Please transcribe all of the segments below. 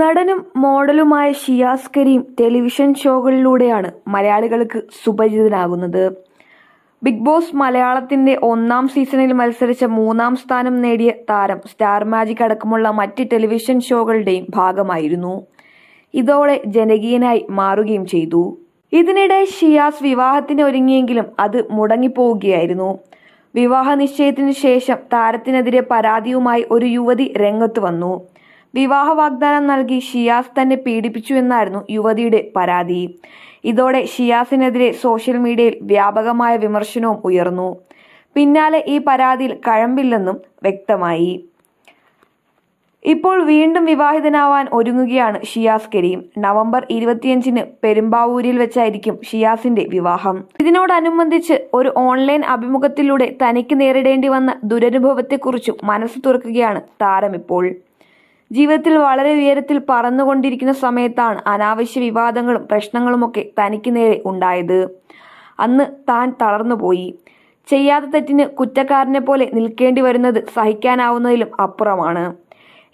നടനും മോഡലുമായ ഷിയാസ് കരീം ടെലിവിഷൻ ഷോകളിലൂടെയാണ് മലയാളികൾക്ക് സുപരിചിതനാകുന്നത്. ബിഗ് ബോസ് മലയാളത്തിന്റെ ഒന്നാം സീസണിൽ മത്സരിച്ച മൂന്നാം സ്ഥാനം നേടിയ താരം സ്റ്റാർ മാജിക് അടക്കമുള്ള മറ്റ് ടെലിവിഷൻ ഷോകളുടെയും ഭാഗമായിരുന്നു. ഇതോടെ ജനകീയനായി മാറുകയും ചെയ്തു. ഇതിനിടെ ഷിയാസ് വിവാഹത്തിന് ഒരുങ്ങിയെങ്കിലും അത് മുടങ്ങിപ്പോവുകയായിരുന്നു. വിവാഹ നിശ്ചയത്തിന് ശേഷം താരത്തിനെതിരെ പരാതിയുമായി ഒരു യുവതി രംഗത്ത് വന്നു. വിവാഹ വാഗ്ദാനം നൽകി ഷിയാസ് തന്നെ പീഡിപ്പിച്ചു എന്നായിരുന്നു യുവതിയുടെ പരാതി. ഇതോടെ ഷിയാസിനെതിരെ സോഷ്യൽ മീഡിയയിൽ വ്യാപകമായ വിമർശനവും ഉയർന്നു. പിന്നാലെ ഈ പരാതിയിൽ കഴമ്പില്ലെന്നും വ്യക്തമായി. ഇപ്പോൾ വീണ്ടും വിവാഹിതനാവാൻ ഒരുങ്ങുകയാണ് ഷിയാസ് കരീം. നവംബർ ഇരുപത്തിയഞ്ചിന് പെരുമ്പാവൂരിൽ വെച്ചായിരിക്കും ഷിയാസിന്റെ വിവാഹം. ഇതിനോടനുബന്ധിച്ച് ഒരു ഓൺലൈൻ അഭിമുഖത്തിലൂടെ തനിക്ക് നേരിടേണ്ടി വന്ന ദുരനുഭവത്തെക്കുറിച്ചും മനസ്സ് തുറക്കുകയാണ് താരം ഇപ്പോൾ ജീവിതത്തിൽ വളരെ ഉയരത്തിൽ പറന്നുകൊണ്ടിരിക്കുന്ന സമയത്താണ് അനാവശ്യ വിവാദങ്ങളും പ്രശ്നങ്ങളുമൊക്കെ തനിക്ക് നേരെ ഉണ്ടായത്. അന്ന് താൻ തളർന്നുപോയി. ചെയ്യാത്ത തെറ്റിന് കുറ്റക്കാരനെ പോലെ നിൽക്കേണ്ടി വരുന്നത് സഹിക്കാനാവുന്നതിലും അപ്പുറമാണ്.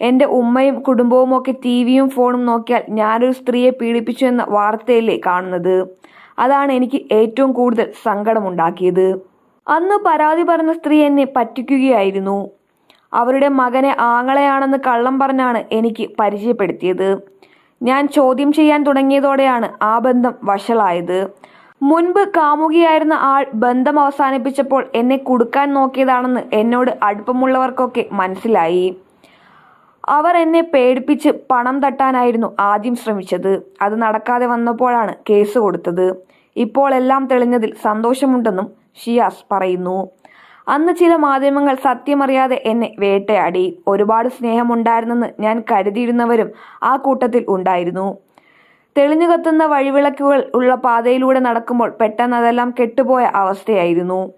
എന്റെ ഉമ്മയും കുടുംബവും ഒക്കെ ടി വിയും ഫോണും നോക്കിയാൽ ഞാനൊരു സ്ത്രീയെ പീഡിപ്പിച്ചു എന്ന വാർത്തയല്ലേ കാണുന്നത്. അതാണ് എനിക്ക് ഏറ്റവും കൂടുതൽ സങ്കടമുണ്ടാക്കിയത്. അന്ന് പരാതി പറഞ്ഞ സ്ത്രീ എന്നെ പറ്റിക്കുകയായിരുന്നു. അവരുടെ മകനെ ആങ്ങളെയാണെന്ന് കള്ളം പറഞ്ഞാണ് എനിക്ക് പരിചയപ്പെടുത്തിയത്. ഞാൻ ചോദ്യം ചെയ്യാൻ തുടങ്ങിയതോടെയാണ് ആ ബന്ധം വഷളായത്. മുൻപ് കാമുകിയായിരുന്ന ആൾ ബന്ധം അവസാനിപ്പിച്ചപ്പോൾ എന്നെ കുടുക്കാൻ നോക്കിയതാണെന്ന് എന്നോട് അടുപ്പമുള്ളവർക്കൊക്കെ മനസ്സിലായി. അവർ എന്നെ പേടിപ്പിച്ച് പണം തട്ടാനായിരുന്നു ആദ്യം ശ്രമിച്ചത്. അത് നടക്കാതെ വന്നപ്പോഴാണ് കേസ് കൊടുത്തത്. ഇപ്പോൾ എല്ലാം തെളിഞ്ഞതിൽ സന്തോഷമുണ്ടെന്നും ഷിയാസ് പറയുന്നു. അന്ന് ചില മാധ്യമങ്ങൾ സത്യമറിയാതെ എന്നെ വേട്ടയാടി. ഒരുപാട് സ്നേഹമുണ്ടായിരുന്നെന്ന് ഞാൻ കരുതിയിരുന്നവരും ആ കൂട്ടത്തിൽ ഉണ്ടായിരുന്നു. തെളിഞ്ഞു കത്തുന്ന വഴിവിളക്കുകൾ ഉള്ള പാതയിലൂടെ നടക്കുമ്പോൾ പെട്ടെന്ന് അതെല്ലാം കെട്ടുപോയ അവസ്ഥയായിരുന്നു.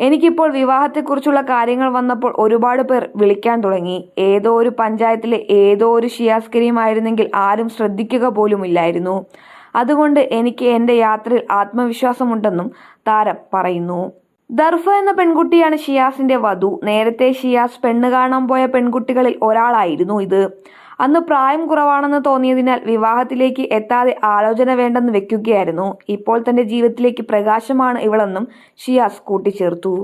എനിക്കിപ്പോൾ വിവാഹത്തെക്കുറിച്ചുള്ള കാര്യങ്ങൾ വന്നപ്പോൾ ഒരുപാട് പേർ വിളിക്കാൻ തുടങ്ങി. ഏതോ ഒരു പഞ്ചായത്തിലെ ഏതോ ഒരു ഷിയാസ്കരിയുമായിരുന്നെങ്കിൽ ആരും ശ്രദ്ധിക്കുക പോലുമില്ലായിരുന്നു. അതുകൊണ്ട് എനിക്ക് എന്റെ യാത്രയിൽ ആത്മവിശ്വാസമുണ്ടെന്നും താരം പറയുന്നു. ദർഫ എന്ന പെൺകുട്ടിയാണ് ഷിയാസിന്റെ വധു. നേരത്തെ ഷിയാസ് പെണ്ണ് കാണാൻ പോയ പെൺകുട്ടികളിൽ ഒരാളായിരുന്നു ഇത്. അന്ന് പ്രായം കുറവാണെന്ന് തോന്നിയതിനാൽ വിവാഹത്തിലേക്ക് എത്താതെ ആലോചന വേണ്ടെന്ന് വെക്കുകയായിരുന്നു. ഇപ്പോൾ തന്റെ ജീവിതത്തിലേക്ക് പ്രകാശമാണ് ഇവളെന്നും ഷിയാസ് കൂട്ടിച്ചേർത്തു.